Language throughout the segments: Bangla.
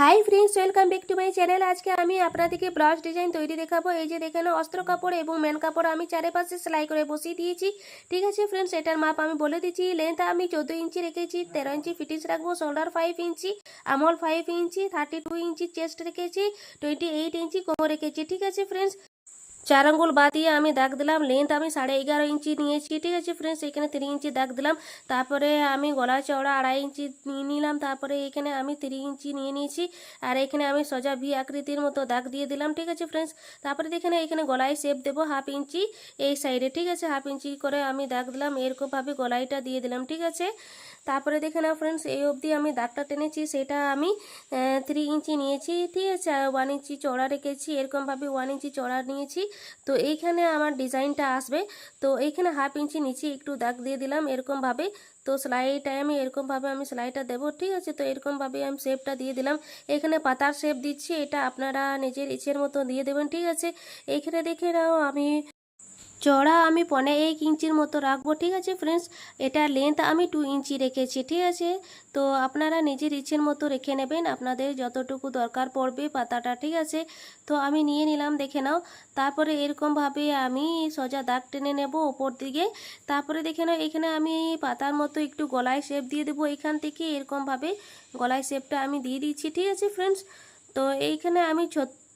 Hi friends welcome back to my channel আজকে আমি আপনাদেরকে ব্লাউজ ডিজাইন তৈরি দেখাবো। এই যে দেখেন, অস্ত্র কাপড় এবং ম্যান কাপড় আমি চারিপাশে সেলাই করে বসিয়ে দিয়েছি। ঠিক আছে ফ্রেন্ডস এটার মাপ আমি বলে দিচ্ছি। লেন্থ আমি চোদ্দ ইঞ্চি রেখেছি, তেরো ইঞ্চি ফিটিংস রাখব শোল্ডার ফাইভ ইঞ্চি আমল five inch thirty two inch chest রেখেছি টোয়েন্টি এইট ইঞ্চি কোমর রেখেছি। ঠিক আছে ফ্রেন্ডস চার আঙ্গুল বাদ দিয়ে আমি দাগ দিলাম লেন্থ আমি সাড়ে এগারো ইঞ্চি নিয়েছি ঠিক আছে ফ্রেন্ডস এখানে তিন ইঞ্চি দাগ দিলাম তারপরে আমি গলা চওড়া আড়াই ইঞ্চি নিয়ে নিলাম তারপরে এখানে আমি তিন ইঞ্চি নিয়ে নিয়েছি আর এখানে আমি সোজা ভি আকৃতির মতো দাগ দিয়ে দিলাম ঠিক আছে ফ্রেন্ডস তারপরে দেখেন এখানে গলায় শেপ দেবো হাফ ইঞ্চি এই সাইডে ঠিক আছে হাফ ইঞ্চি করে আমি দাগ দিলাম এরকমভাবে গলাইটা দিয়ে দিলাম ঠিক আছে তারপরে দেখে না ফ্রেন্ডস এই অবধি আমি দাগটা টেনেছি সেটা আমি থ্রি ইঞ্চি নিয়েছি ঠিক আছে ওয়ান ইঞ্চি চড়া রেখেছি এরকমভাবে ওয়ান ইঞ্চি চড়া নিয়েছি তো এইখানে আমার ডিজাইনটা আসবে। তো এইখানে হাফ ইঞ্চি নিচে একটু দাগ দিয়ে দিলাম এরকমভাবে। তো সেলাইটায় আমি এরকমভাবে আমি সেলাইটা দেবো, ঠিক আছে? তো এরকমভাবে আমি শেপটা দিয়ে দিলাম। এখানে পাতার শেপ দিচ্ছি, এটা আপনারা নিজের ইচ্ছের মতো দিয়ে দেবেন, ঠিক আছে? এইখানে দেখে নাও, আমি চড়া আমি পনে এক ইঞ্চির মতো রাখব, ঠিক আছে ফ্রেন্ডস এটা লেন্থ আমি টু ইঞ্চি রেখেছি, ঠিক আছে? তো আপনারা নিজের ইচ্ছের মতো রেখে নেবেন, আপনাদের যতটুকু দরকার পড়বে পাতাটা, ঠিক আছে? তো আমি নিয়ে নিলাম, দেখে নাও। তারপরে এরকমভাবে আমি সোজা দাগ টেনে নেব ওপর দিকে। তারপরে দেখে নাও, এখানে আমি পাতার মতো একটু গলায় শেপ দিয়ে দেবো এখান থেকে। এরকমভাবে গলায় শেপটা আমি দিয়ে দিচ্ছি, ঠিক আছে ফ্রেন্ডস তো এইখানে আমি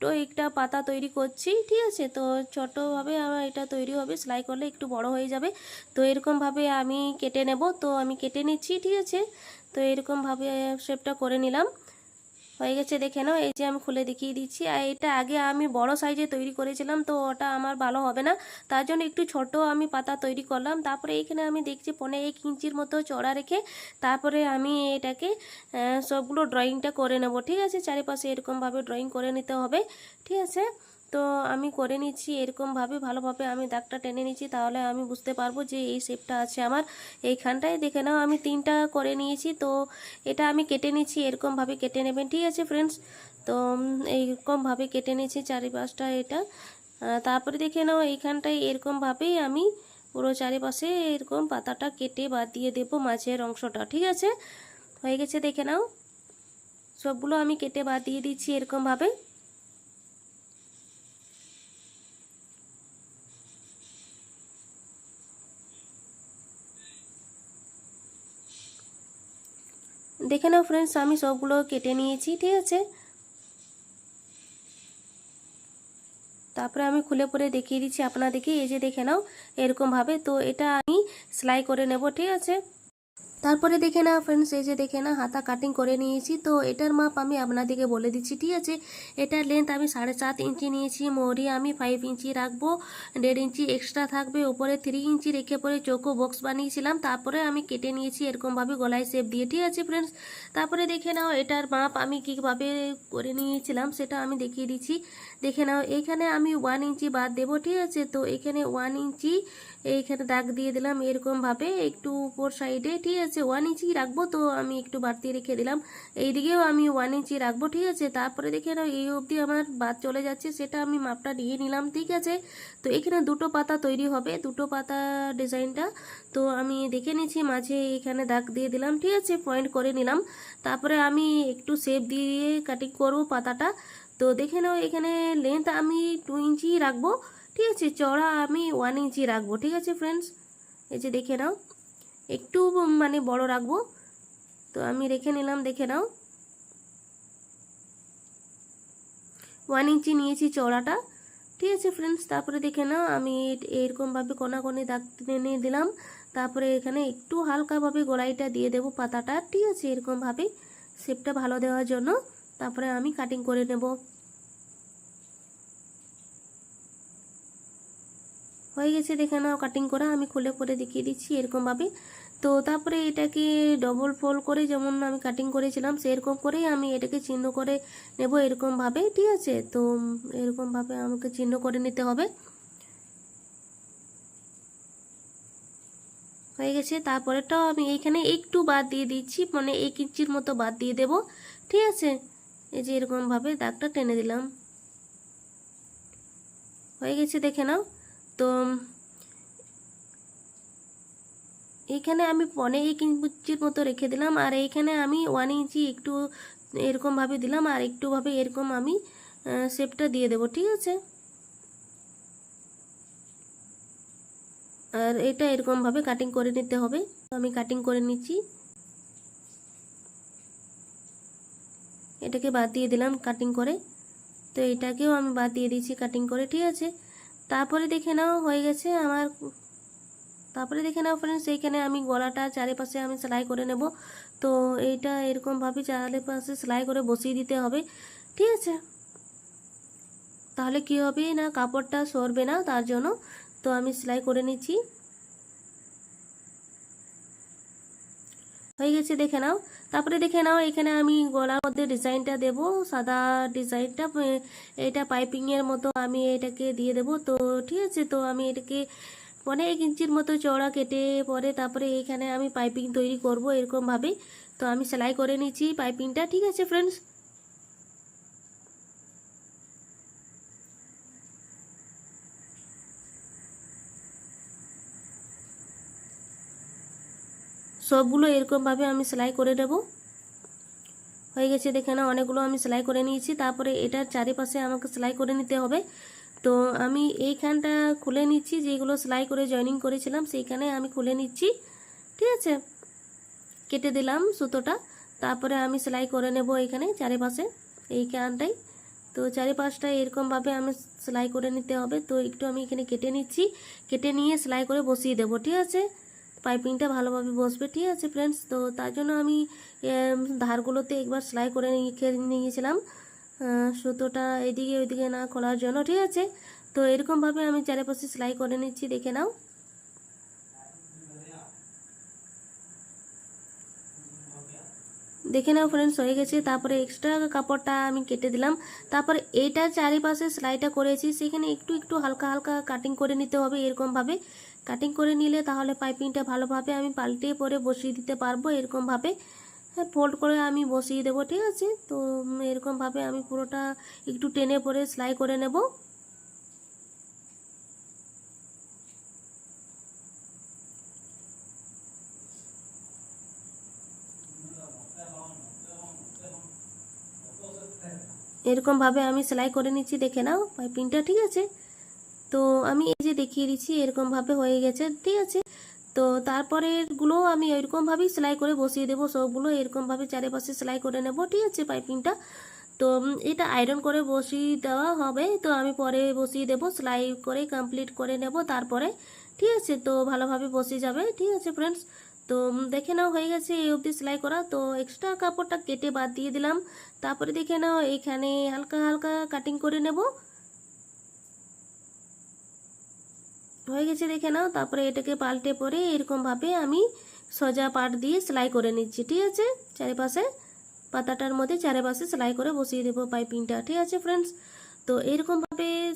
ছোট্ট একটা পাতা তৈরি করছি, ঠিক আছে? তো ছোটোভাবে আমার এটা তৈরি হবে, সেলাই করলে একটু বড় হয়ে যাবে। তো এরকমভাবে আমি কেটে নেব, তো আমি কেটে নিচ্ছি, ঠিক আছে? তো এরকমভাবে শেপটা করে নিলাম। হয়ে গেছে, দেখে নাও। এই যে আমি খুলে দেখিয়ে দিচ্ছি। আর এটা আগে আমি বড় সাইজে তৈরি করেছিলাম, তো ওটা আমার ভালো হবে না। তার জন্য একটু ছোট আমি পাতা তৈরি করলাম। তারপরে এইখানে আমি দেখছি পনেরো এক ইঞ্চির মতো চড়া রেখে তারপরে আমি এটাকে সবগুলো ড্রয়িংটা করে নেব, ঠিক আছে? চারিপাশে এরকমভাবে ড্রয়িং করে নিতে হবে, ঠিক আছে? তো আমি করে নিচ্ছি, এরকমভাবে, ভালোভাবে আমি দাগটা টেনে নিচ্ছি, তাহলে আমি বুঝতে পারব যে এই শেপটা আছে আমার। এইখানটায় দেখে নাও, আমি তিনটা করে নিয়েছি, তো এটা আমি কেটে নিচ্ছি, এরকমভাবে কেটে নেবেন, ঠিক আছে ফ্রেন্ডস তো এইরকমভাবে কেটে নিচ্ছি চারিপাশটা এটা। তারপরে দেখে নাও, এইখানটায় এরকমভাবেই আমি পুরো চারিপাশে এরকম পাতাটা কেটে বাদ দিয়ে দেবো মাঝের অংশটা, ঠিক আছে? হয়ে গেছে, দেখে নাও। সবগুলো আমি কেটে বাদ দিয়ে দিচ্ছি এরকমভাবে। দেখে নাও ফ্রেন্ডস আমি সবগুলো কেটে নিয়েছি, ঠিক আছে? তারপরে আমি খুলে পরে দেখিয়ে দিচ্ছি আপনাদেরকে, এই যে দেখে নাও, এরকমভাবে। তো এটা আমি সেলাই করে নেব, ঠিক আছে? তারপরে দেখে না ফ্রেন্ডস এই যে দেখে না, হাতা কাটিং করে নিয়েছি। তো এটার মাপ আমি আপনাদেরকে বলে দিচ্ছি, ঠিক আছে? এটার লেন্থ আমি সাড়ে সাত ইঞ্চি নিয়েছি মোহরি আমি ফাইভ ইঞ্চি রাখব। দেড় ইঞ্চি এক্সট্রা থাকবে উপরে থ্রি ইঞ্চি রেখে পরে চোখো বক্স বানিয়েছিলাম। তারপরে আমি কেটে নিয়েছি এরকমভাবে গলায় শেপ দিয়ে, ঠিক আছে ফ্রেন্ডস তারপরে দেখে নাও, এটার মাপ আমি কীভাবে করে নিয়েছিলাম, সেটা আমি দেখিয়ে দিচ্ছি। দেখে নাও, এখানে আমি ওয়ান ইঞ্চি বাদ দেবো, ঠিক আছে? তো এখানে ওয়ান ইঞ্চি, এইখানে দাগ দিয়ে দিলাম এরকমভাবে একটু উপর সাইডে ঠিক আছে? ওয়ান ইঞ্চি রাখব, তো আমি একটু বাড়তি রেখে দিলাম। এইদিকেও আমি ওয়ান ইঞ্চি রাখব, ঠিক আছে? তারপরে দেখে নাও, এই অবধি আমার বাদ চলে যাচ্ছে, সেটা আমি মাপটা নিয়ে নিলাম, ঠিক আছে? তো এখানে দুটো পাতা তৈরি হবে, দুটো পাতা ডিজাইনটা। তো আমি দেখে নিয়েছি মাঝে এখানে দাগ দিয়ে দিলাম, ঠিক আছে? পয়েন্ট করে নিলাম। তারপরে আমি একটু শেপ দিয়ে কাটিং করব পাতাটা। তো দেখে নাও, এখানে লেন্থ আমি টু ইঞ্চি রাখব। ঠিক আছে চড়া আমি ওয়ান ইঞ্চি রাখব, ঠিক আছে ফ্রেন্ডস এই যে দেখে নাও, একটু মানে বড় রাখব। তো আমি রেখে নিলাম, দেখে নাও। ওয়ান ইঞ্চি নিয়েছি চড়াটা ঠিক আছে ফ্রেন্ডস তারপরে দেখে নাও, আমি এরকমভাবে কোনাকোনি দাগ টেনে দিলাম। তারপরে এখানে একটু হালকাভাবে গোড়াইটা দিয়ে দেবো পাতাটা, ঠিক আছে এরকমভাবে। শেপটা ভালো দেওয়ার জন্য। তারপরে আমি কাটিং করে নেব। হয়ে গেছে দেখে নাও কাটিং করা, আমি খুলে করে দেখিয়ে দিচ্ছি এরকমভাবে। তো তারপরে এটাকে ডবল ফোল্ড করে যেমন আমি কাটিং করেছিলাম, সেরকম করেই আমি এটাকে চিহ্ন করে নেব এরকমভাবে, ঠিক আছে? তো এরকমভাবে আমাকে চিহ্ন করে নিতে হবে। হয়ে গেছে তারপরেটাও আমি এইখানে একটু বাদ দিয়ে দিচ্ছি মানে এক ইঞ্চির মতো বাদ দিয়ে দেব, ঠিক আছে? এই যে এরকমভাবে দাগটা টেনে দিলাম। হয়ে গেছে, দেখে নাও। তো, এখানে আমি পনে এক ইঞ্চির মতো রেখে দিলাম, আর এইখানে আমি ওয়ান ইঞ্চি একটু এরকমভাবে দিলাম, আর একটুভাবে এরকম আমি শেপটা দিয়ে দেবো, ঠিক আছে? আর এটা এরকমভাবে কাটিং করে নিতে হবে। তো আমি কাটিং করে নিচ্ছি। এটাকে বাদ দিয়ে দিলাম কাটিং করে। তো এটাকেও আমি বাদ দিয়ে দিয়েছি কাটিং করে, ঠিক আছে? তারপরে দেখে নাও, হয়ে গেছে আমার। তারপরে দেখে নাও ফ্রেন্ডস এইখানে আমি গলাটা চারিপাশে আমি সেলাই করে নেব। তো এইটা এরকমভাবে চারিপাশে সেলাই করে বসিয়ে দিতে হবে, ঠিক আছে? তাহলে কি হবে না, কাপড়টা সরবে না, তার জন্য। তো আমি সেলাই করে নিচ্ছি। হয়ে গেছে, দেখে নাও। তারপরে দেখে নাও, এখানে আমি গলার মধ্যে ডিজাইনটা দেব, সাদা ডিজাইনটা এটা পাইপিংয়ের মতো আমি এটাকে দিয়ে দেব। তো ঠিক আছে, তো আমি এটাকে অনেক ইঞ্চির মতো চওড়া কেটে পরে তারপরে এখানে আমি পাইপিং তৈরি করব এরকমভাবে। তো আমি সেলাই করে নিচ্ছি পাইপিংটা, ঠিক আছে ফ্রেন্ডস সবগুলো এরকমভাবে আমি সেলাই করে দেব হয়ে গেছে দেখে না অনেকগুলো আমি সেলাই করে নিয়েছি। তারপরে এটার চারিপাশে আমাকে সেলাই করে নিতে হবে। তো আমি এইখানটা খুলে নিচ্ছি, যেগুলো সেলাই করে জয়েনিং করেছিলাম, সেইখানে আমি খুলে নিচ্ছি। ঠিক আছে? কেটে দিলাম সুতোটা। তারপরে আমি সেলাই করে নেব এখানে চারিপাশে, এইখানটাই। তো চারিপাশটা এরকমভাবে আমি সেলাই করে নিতে হবে। তো একটু আমি এখানে কেটে নিচ্ছি। কেটে নিয়ে সেলাই করে বসিয়ে দেবো, ঠিক আছে? পাইপিংটা ভালোভাবে বসবে, ঠিক আছে ফ্রেন্ডস তো তার জন্য আমি ধারগুলোতে একবার সেলাই করে নিয়ে নিয়েছিলাম। সুতোটা এদিকে ওইদিকে না খোলার জন্য, ঠিক আছে? তো এরকমভাবে আমি চারিপাশে সেলাই করে নিচ্ছি, দেখে নাও। দেখে নাও ফ্রেন্ডস হয়ে গেছে। তারপরে এক্সট্রা কাপড়টা আমি কেটে দিলাম। তারপরে এইটার চারিপাশে সেলাইটা করেছি, সেখানে একটু একটু হালকা হালকা কাটিং করে নিতে হবে এরকমভাবে। কাটিং করে নিলে তাহলে পাইপিংটা ভালোভাবে আমি পাল্টে পরে বসিয়ে দিতে পারব এরকমভাবে। ফোল্ড করে আমি বসিয়ে দেবো, ঠিক আছে? তো এরকমভাবে আমি পুরোটা একটু টেনে পরে সেলাই করে নেব। এরকমভাবে আমি সেলাই করে নিচ্ছি, দেখে নাও পাইপিংটা ঠিক আছে? তো, আমি যে দেখিয়ে দিচ্ছি, এরকমভাবে হয়ে গেছে, ঠিক আছে? তো তারপরেরগুলো আমি এরকমভাবেই সেলাই করে বসিয়ে দেবো, সবগুলো এরকমভাবে চারিপাশে সেলাই করে নেব, ঠিক আছে, পাইপিংটা? তো এটা আয়রন করে বসিয়ে দেওয়া হবে, তো আমি পরে বসিয়ে দেবো, সেলাই করে কমপ্লিট করে নেব তারপরে, ঠিক আছে? তো ভালোভাবে বসে যাবে, ঠিক আছে ফ্রেন্ডস তো দেখে নাও, হয়ে গেছে এই অবধি সেলাই করা। তো এক্সট্রা কাপড়টা কেটে বাদ দিয়ে দিলাম। তারপরে দেখে নাও, এখানে হালকা হালকা কাটিং করে নেব। হয়ে গেছে দেখে নাও, তারপরে এটাকে পাল্টে পরে এরকমভাবে আমি সোজা পাট দিয়ে সেলাই করে নিচ্ছি, ঠিক আছে? চারিপাশে পাতাটার মধ্যে চারিপাশে সেলাই করে বসিয়ে দেবো পাইপিংটা, ঠিক আছে ফ্রেন্ডস তো এরকমভাবে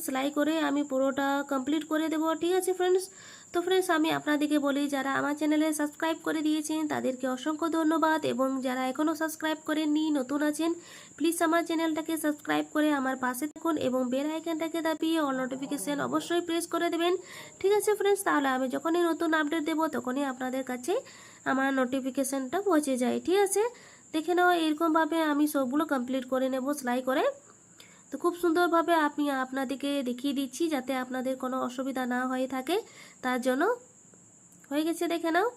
সেলাই করে আমি পুরোটা কমপ্লিট করে দেবো, ঠিক আছে ফ্রেন্ডস তো ফ্রেন্ডস আমি আপনাদেরকে বলি, যারা আমার চ্যানেলে সাবস্ক্রাইব করে দিয়েছেন, তাদেরকে অসংখ্য ধন্যবাদ এবং যারা এখনও সাবস্ক্রাইব করেননি, নতুন আছেন প্লিজ আমার চ্যানেলটাকে সাবস্ক্রাইব করে আমার পাশে থাকুন এবং বেল আইকনটাকে দাপিয়ে অল নোটিফিকেশান অবশ্যই প্রেস করে দেবেন, ঠিক আছে ফ্রেন্ডস তাহলে আমি যখনই নতুন আপডেট দেবো, তখনই আপনাদের কাছে আমার নোটিফিকেশানটা পৌঁছে যায়, ঠিক আছে? দেখে নাও, এরকমভাবে আমি সবগুলো কমপ্লিট করে নেব, সেলাই করে। তো খুব সুন্দরভাবে আমি আপনাদেরকে দেখিয়ে দিচ্ছি যাতে আপনাদের কোনো অসুবিধা না হয়ে থাকে। তার জন্য হয়ে গেছে দেখে নাও।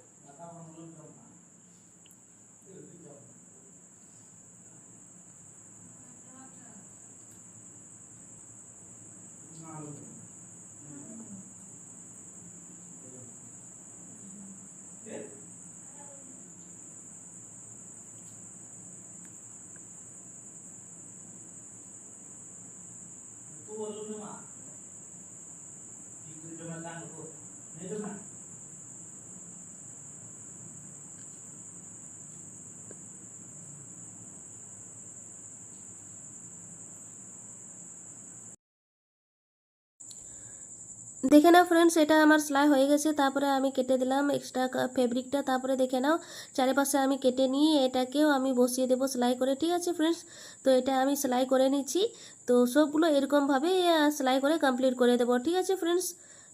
দেখে নাও ফ্রেন্ডস এটা আমার সেলাই হয়ে গেছে, তারপরে আমি কেটে দিলাম এক্সট্রা ফেব্রিকটা তারপরে দেখে নাও, চারিপাশে আমি কেটে নিয়ে এটাকেও আমি বসিয়ে দেবো সেলাই করে, ঠিক আছে ফ্রেন্ডস তো এটা আমি সেলাই করে নিচ্ছি, তো সবগুলো এরকমভাবে সেলাই করে কমপ্লিট করে দেবো, ঠিক আছে ফ্রেন্ডস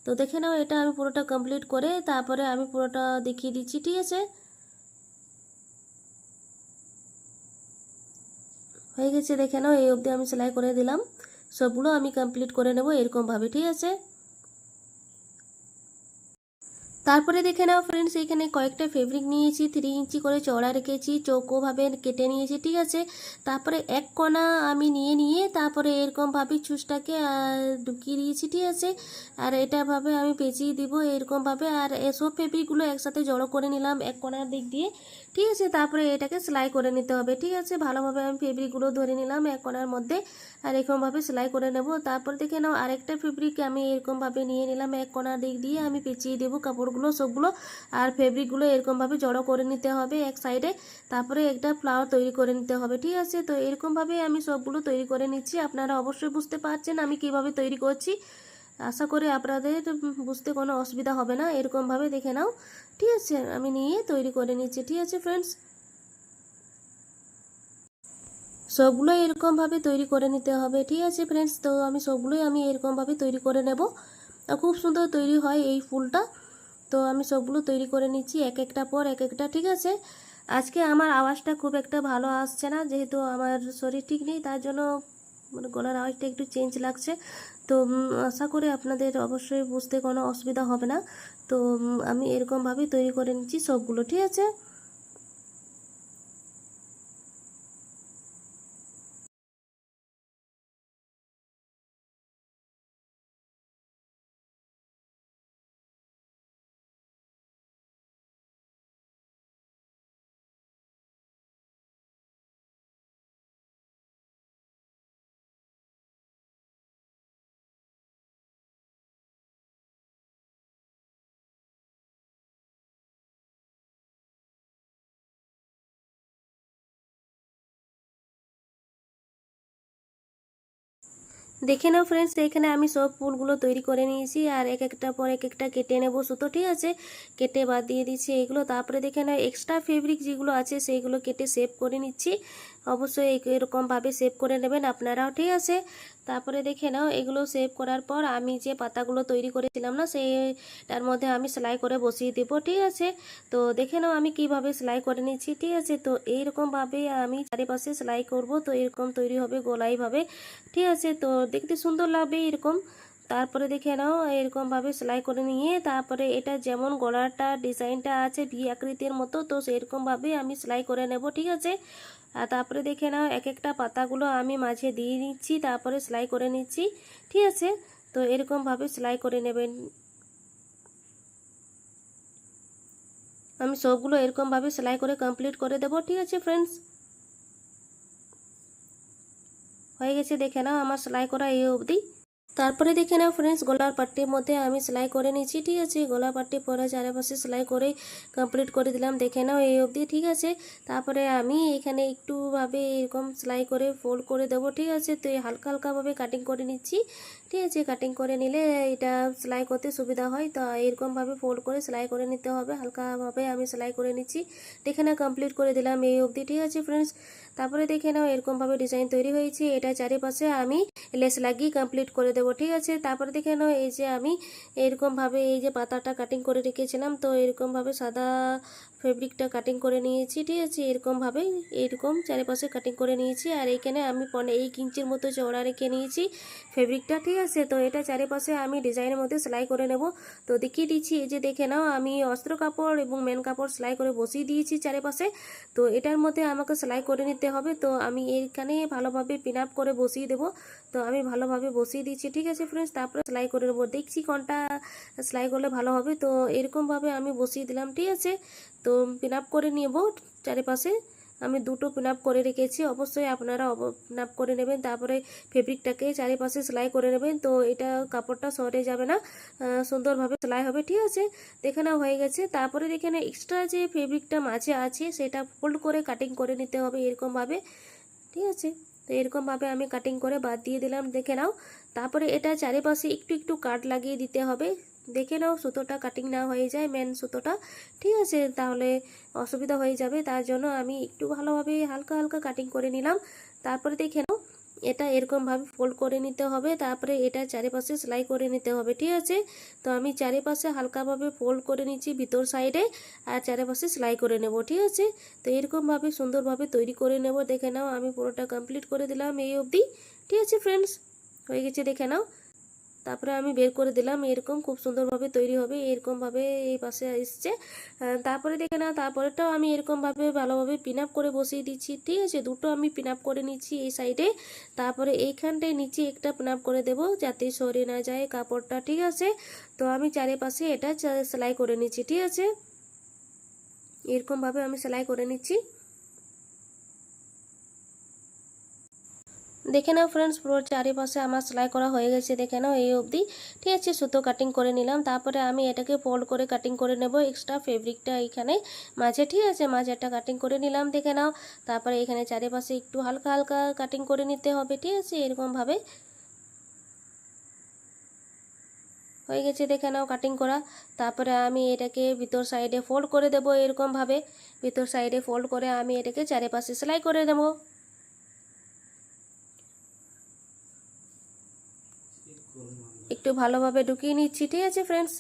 তো দেখে নাও এটা আমি পুরোটা কমপ্লিট করে তারপরে আমি পুরোটা দেখিয়ে দিচ্ছি, ঠিক আছে? হয়ে গেছে, দেখে নাও, এই অবধি আমি সেলাই করে দিলাম। সবগুলো আমি কমপ্লিট করে নেব এরকমভাবে, ঠিক আছে? তারপরে দেখে নাও ফ্রেন্ডস এখানে কয়েকটা ফেব্রিক নিয়েছি থ্রি ইঞ্চি করে চড়া রেখেছি চৌকোভাবে কেটে নিয়েছি, ঠিক আছে? তারপরে এক কণা আমি নিয়ে নিয়ে তারপরে এরকমভাবে চুসটাকে ঢুকিয়ে দিয়েছি, ঠিক আছে? আর এটাভাবে আমি পেঁচিয়ে দিব এরকমভাবে আর এসব ফেব্রিকগুলো একসাথে জড়ো করে নিলাম এক কোণার দিক দিয়ে, ঠিক আছে? তারপরে এটাকে সেলাই করে নিতে হবে, ঠিক আছে? ভালোভাবে আমি ফেব্রিকগুলো ধরে নিলাম এক কোণার মধ্যে, আর এরকমভাবে সেলাই করে নেব। তারপর দেখে নাও আরেকটা ফেব্রিক আমি এরকমভাবে নিয়ে নিলাম এক কোণার দিক দিয়ে, আমি পেঁচিয়ে দেবো কাপড়গুলো সবগুলো আর ফেব্রিকগুলো এরকমভাবে জড়ো করে নিতে হবে এক সাইডে তারপরে একটা ফ্লাওয়ার তৈরি করে নিতে হবে, ঠিক আছে? তো এরকমভাবে আমি সবগুলো তৈরি করে নিচ্ছি। আপনারা অবশ্যই বুঝতে পারছেন আমি কীভাবে তৈরি করছি। আশা করি আপনাদের বুঝতে কোনো অসুবিধা হবে না। এরকমভাবে দেখে নাও, ঠিক আছে? আমি নিয়ে তৈরি করে নিচ্ছি, ঠিক আছে ফ্রেন্ডস সবগুলো এরকমভাবে তৈরি করে নিতে হবে, ঠিক আছে ফ্রেন্ডস তো আমি সবগুলোই আমি এরকমভাবে তৈরি করে নেব। খুব সুন্দর তৈরি হয় এই ফুলটা। তো আমি সবগুলো তৈরি করে নিচ্ছি, এক একটা পর এক একটা, ঠিক আছে? আজকে আমার আওয়াজটা খুব একটা ভালো আসছে না, যেহেতু আমার শরীর ঠিক নেই, তার জন্য মানে গলার আওয়াজটা একটু চেঞ্জ লাগছে। তো আশা করি আপনাদের অবশ্যই বুঝতে কোনো অসুবিধা হবে না। তো আমি এরকমভাবেই তৈরি করে নিচ্ছি সবগুলো, ঠিক আছে? দেখে নাও ফ্রেন্ডস এখানে আমি সব ফুলগুলো তৈরি করে নিয়েছি আর এক একটা পর এক একটা কেটে নেব সুতো, ঠিক আছে? কেটে বাদ দিয়ে দিচ্ছি এগুলো। তারপরে দেখে নাও এক্সট্রা ফেব্রিক যেগুলো আছে, সেইগুলো কেটে সেভ করে নিচ্ছি। অবশ্যই এরকমভাবে সেভ করে নেবেন, আপনারাও ঠিক আছে? তারপরে দেখে নাও, এগুলো সেভ করার পর আমি যে পাতাগুলো তৈরি করেছিলাম না, সেইটার মধ্যে আমি সেলাই করে বসিয়ে দেবো, ঠিক আছে? তো দেখে নাও আমি কীভাবে সেলাই করে নিচ্ছি, ঠিক আছে? তো এইরকমভাবে আমি চারিপাশে সেলাই করব, তো এরকম তৈরি হবে গোলাইভাবে ঠিক আছে? তো দেখতে সুন্দর লাগবে এরকম। তারপরে দেখে নাও, এরকমভাবে সেলাই করে নিয়ে, তারপরে এটা যেমন গলাটা, ডিজাইনটা আছে, ভি আকৃতির মতো, তো সেরকমভাবে আমি সেলাই করে নেব, ঠিক আছে? তারপরে দেখে নাও এক একটা পাতাগুলো আমি মাঝে দিয়ে নিচ্ছি, তারপরে সেলাই করে নিচ্ছি, ঠিক আছে? তো এরকমভাবে সেলাই করে নেবেন। আমি সবগুলো এরকমভাবে সেলাই করে কমপ্লিট করে দেব, ঠিক আছে ফ্রেন্ডস হয়ে গেছে, দেখে নাও, আমার সেলাই করা এই অবধি। তারপরে দেখে নাও ফ্রেন্ডস গলার পাট্টির মধ্যে আমি সেলাই করে নিচ্ছি ঠিক আছে? গলার পাট্টি পরে চারপাশে সেলাই করে কমপ্লিট করে দিলাম, দেখে নাও এই অবধি, ঠিক আছে? তারপরে আমি এখানে একটুভাবে এরকম সেলাই করে ফোল্ড করে দেবো, ঠিক আছে? তো হালকা হালকাভাবে কাটিং করে নিচ্ছি। ঠিক আছে কাটিং করে নিলে এটা সেলাই করতে সুবিধা হয়। তো এরকমভাবে ফোল্ড করে সেলাই করে নিতে হবে। হালকাভাবে আমি সেলাই করে নিচ্ছি। দেখে নাও কমপ্লিট করে দিলাম এই অবধি। ঠিক আছে ফ্রেন্ডস তারপরে দেখে নাও, এরকমভাবে ডিজাইন তৈরি হয়েছে। এটা চারিপাশে আমি লেস লাগিয়ে কমপ্লিট করে দেবো। ঠিক আছে? তারপরে দেখে নাও, এই যে আমি এরকমভাবে এই যে পাতাটা কাটিং করে রেখেছিলাম, তো এরকমভাবে সাদা ফেব্রিকটা কাটিং করে নিয়েছি, ঠিক আছে? এরকমভাবে, এরকম চারিপাশে কাটিং করে নিয়েছি। আর এইখানে আমি পনে, এই ইঞ্চির মতো চওড়া রেখে নিয়েছি ফেব্রিকটা, ঠিক আছে? তো এটা চারিপাশে আমি ডিজাইনের মধ্যে সেলাই করে নেব। তো দেখিয়ে দিচ্ছি, এই যে দেখে নাও, আমি অস্ত্র কাপড় এবং মেন কাপড় সেলাই করে বসিয়ে দিয়েছি চারিপাশে। তো এটার মধ্যে আমাকে সেলাই করে নিতে হবে। তো আমি এখানে ভালোভাবে পিন আপ করে বসিয়ে দেবো। তো আমি ভালোভাবে বসিয়ে দিচ্ছি ঠিক আছে ফ্রেন্ডস তারপরে সেলাই করে নেব। দেখছি কোনটা সেলাই করলে ভালো হবে। তো এরকমভাবে আমি বসিয়ে দিলাম, ঠিক আছে? তো পিন আপ করে নেব চারিপাশে। আমি দুটো পিন আপ করে রেখেছি। অবশ্যই আপনারা পিন আপ করে নেবেন। তারপরে ফেব্রিকটাকে চারিপাশে সেলাই করে নেবেন। তো এটা কাপড়টা সরে যাবে না। সুন্দরভাবে সেলাই হবে, ঠিক আছে? দেখে না হয়ে গেছে। তারপরে দেখে না এক্সট্রা যে ফেব্রিকটা মাঝে আছে, সেটা ফোল্ড করে কাটিং করে নিতে হবে এরকমভাবে, ঠিক আছে? তো এরকমভাবে আমি কাটিং করে বাদ দিয়ে দিলাম, দেখে নাও। তারপরে এটা চারিপাশে একটু একটু কাট লাগিয়ে দিতে হবে। দেখে নাও সুতোটা কাটিং না হয়ে যায় মেন সুতোটা। ঠিক আছে, তাহলে অসুবিধা হয়ে যাবে। তার জন্য আমি একটু ভালোভাবে হালকা হালকা কাটিং করে নিলাম। তারপরে দেখে নাও এটা এরকমভাবে ফোল্ড করে নিতে হবে, তারপরে এটা চারিপাশে সেলাই করে নিতে হবে, ঠিক আছে? তো আমি চারিপাশে হালকাভাবে ফোল্ড করে নিচ্ছি ভিতর সাইডে আর চারিপাশে সেলাই করে নেব, ঠিক আছে? তো এরকমভাবে সুন্দরভাবে তৈরি করে নেব, দেখে নাও, আমি পুরোটা কমপ্লিট করে দিলাম এই অবধি, ঠিক আছে ফ্রেন্ডস হয়ে গেছে, দেখে নাও। তারপরে আমি বের করে দিলাম, এরকম খুব সুন্দরভাবে তৈরি হবে, এরকমভাবে এই পাশে এসছে। তারপরে দেখে না তারপরেটাও আমি এরকমভাবে ভালোভাবে পিন আপ করে বসিয়ে দিচ্ছি। ঠিক আছে, দুটো আমি পিন আপ করে নিচ্ছি এই সাইডে। তারপরে এইখানটায় নিচে একটা পিন আপ করে দেব, যাতে সরে না যায় কাপড়টা। ঠিক আছে? তো আমি চারিপাশে এটা সেলাই করে নিচ্ছি, ঠিক আছে? এরকমভাবে আমি সেলাই করে নিচ্ছি। দেখে নাও ফ্রেন্ডস পুরো চারিপাশে আমার সেলাই করা হয়ে গেছে, দেখে নাও এই অবধি। ঠিক আছে, সুতো কাটিং করে নিলাম, তারপরে আমি এটাকে ফোল্ড করে কাটিং করে নেব এক্সট্রা ফেব্রিকটা এখানে মাঝে, ঠিক আছে মাঝেটা কাটিং করে নিলাম, দেখে নাও। তারপরে এখানে চারিপাশে একটু হালকা হালকা কাটিং করে নিতে হবে, ঠিক আছে, এরকমভাবে। হয়ে গেছে, দেখে নাও কাটিং করা। তারপরে আমি এটাকে ভিতর সাইডে ফোল্ড করে দেবো, এরকমভাবে। ভিতর সাইডে ফোল্ড করে আমি এটাকে চারিপাশে সেলাই করে দেবো। একটু ভালোভাবে ঢুকিয়ে নিচ্ছি ঠিক আছে ফ্রেন্ডস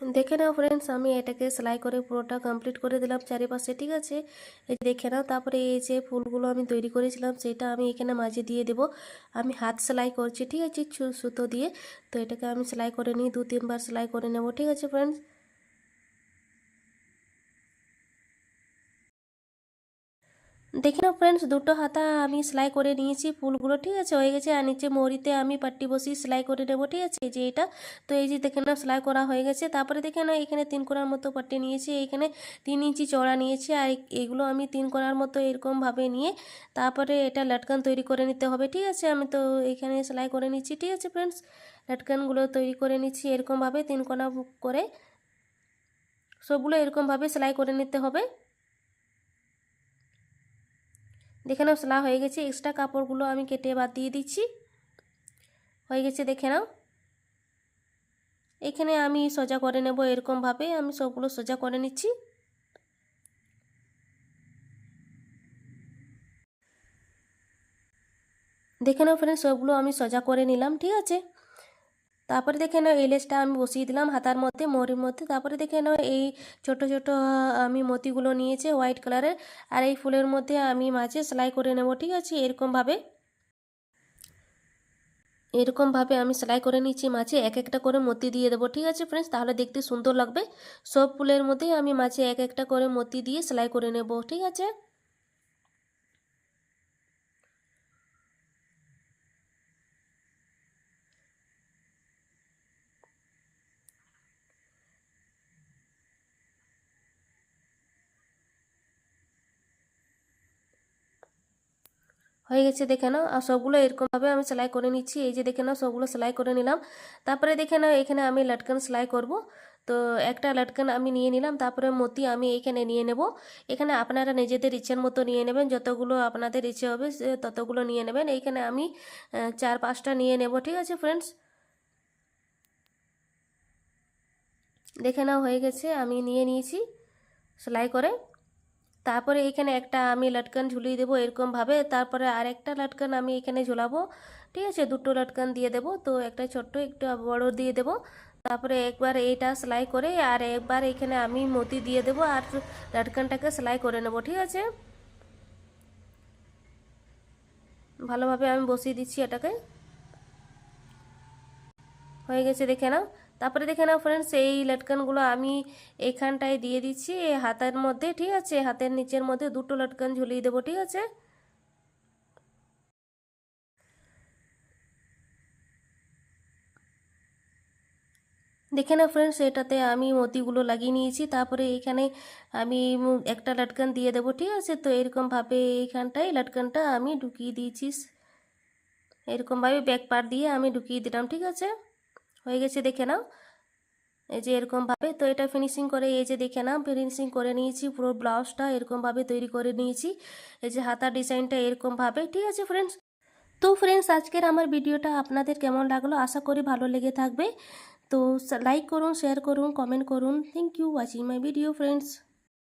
দেখে নাও ফ্রেন্ডস আমি এটাকে সেলাই করে পুরোটা কমপ্লিট করে দিলাম চারিপাশে, ঠিক আছে? এই দেখে নাও, তারপরে এই যে ফুলগুলো আমি তৈরি করেছিলাম, সেটা আমি এখানে মাঝে দিয়ে দেব। আমি হাত সেলাই করছি, ঠিক আছে? সুতো দিয়ে। তো এটাকে আমি সেলাই করে নিই দু তিনবার সেলাই করে নেব, ঠিক আছে ফ্রেন্ডস দেখে নাও ফ্রেন্ডস দুটো হাতা আমি সেলাই করে নিয়েছি, ফুলগুলো ঠিক আছে হয়ে গেছে। আর নিচে মরিতে আমি পাট্টি বসিয়ে সেলাই করে নেব, ঠিক আছে? এই যে এটা, তো এই যে দেখে নাও সেলাই করা হয়ে গেছে। তারপরে দেখে নাও এখানে তিন কোণার মতো পাট্টি নিয়েছি, এখানে তিন ইঞ্চি চড়া নিয়েছি। আর এগুলো আমি তিন কোণার মতো এরকমভাবে নিয়ে তারপরে এটা লটকান তৈরি করে নিতে হবে, ঠিক আছে? আমি তো এখানে সেলাই করে নিচ্ছি, ঠিক আছে ফ্রেন্ডস লটকানগুলো তৈরি করে নিচ্ছি এরকমভাবে তিন কোণা করে। সবগুলো এরকমভাবে সেলাই করে নিতে হবে। দেখে নাও সেলা হয়ে গেছে। এক্সট্রা কাপড়গুলো আমি কেটে বাদ দিয়ে দিচ্ছি। হয়ে গেছে, দেখে নাও। এখানে আমি সোজা করে নেব এরকমভাবে। আমি সবগুলো সোজা করে নিচ্ছি। দেখে নাও ফ্রেন্ড সবগুলো আমি সোজা করে নিলাম, ঠিক আছে? তারপরে দেখে নাও এই লেসটা আমি বসিয়ে দিলাম হাতার মধ্যে মোহরির মধ্যে। তারপরে দেখে নাও এই ছোট ছোট আমি মতিগুলো নিয়েছে হোয়াইট কালারের। আর এই ফুলের মধ্যে আমি মাঝে সেলাই করে নেব, ঠিক আছে? এরকমভাবে এরকমভাবে আমি সেলাই করে নিচ্ছি মাঝে, এক একটা করে মতি দিয়ে দেবো, ঠিক আছে ফ্রেন্ডস তাহলে দেখতে সুন্দর লাগবে। সব ফুলের মধ্যে আমি মাঝে এক একটা করে মতি দিয়ে সেলাই করে নেব, ঠিক আছে? হয়ে গেছে, দেখে নাও। আর সবগুলো এরকমভাবে আমি সেলাই করে নিচ্ছি। এই যে দেখে নাও, সবগুলো সেলাই করে নিলাম। তারপরে দেখে নাও, এখানে আমি লটকান সেলাই করব। তো একটা লটকান আমি নিয়ে নিলাম, তারপরে মতি আমি এখানে নিয়ে নেব। এখানে আপনারা নিজেদের ইচ্ছের মতো নিয়ে নেবেন, যতগুলো আপনাদের ইচ্ছে হবে ততগুলো নিয়ে নেবেন। এইখানে আমি চার পাঁচটা নিয়ে নেব, ঠিক আছে ফ্রেন্ডস দেখে নাও, হয়ে গেছে, আমি নিয়ে নিয়েছি সেলাই করে। তারপরে এখানে একটা আমি লটকান ঝুলিয়ে দেবো এরকমভাবে। তারপরে আরেকটা লটকান আমি এখানে ঝোলাবো। ঠিক আছে, দুটো লটকান দিয়ে দেবো। তো একটা ছোট্ট, একটু বড় দিয়ে দেবো। তারপরে একবার এইটা সেলাই করে আর একবার এখানে আমি মতি দিয়ে দেবো আর লটকানটাকে সেলাই করে নেব, ঠিক আছে? ভালোভাবে আমি বসিয়ে দিচ্ছি এটাকে। হয়ে গেছে, দেখে নাও। তারপরে দেখে নাও ফ্রেন্ডস এই লটকানগুলো আমি এইখানটায় দিয়ে দিচ্ছি এই হাতের মধ্যে, ঠিক আছে? হাতের নিচের মধ্যে দুটো লটকান ঝুলিয়ে দেবো, ঠিক আছে? দেখে না ফ্রেন্ডস এটাতে আমি মতিগুলো লাগিয়ে নিয়েছি, তারপরে এখানে আমি একটা লটকান দিয়ে দেবো, ঠিক আছে? তো এরকমভাবে এইখানটায় লটকানটা আমি ঢুকিয়ে দিয়েছি। এরকমভাবে ব্যাক পার দিয়ে আমি ঢুকিয়ে দিলাম, ঠিক আছে? হয়ে গেছে, দেখে নাও। এই যে এরকমভাবে তো এটা ফিনিশিং করে এই যে দেখে নাও ফিনিশিং করে নিয়েছি, পুরো ব্লাউজটা এরকমভাবে তৈরি করে নিয়েছি। এই যে হাতার ডিজাইনটা এরকমভাবে ঠিক আছে ফ্রেন্ডস তো ফ্রেন্ডস আজকের আমার ভিডিওটা আপনাদের কেমন লাগল? আশা করি ভালো লেগে থাকবে। তো লাইক করুন শেয়ার করুন কমেন্ট করুন। Thank you watching my video friends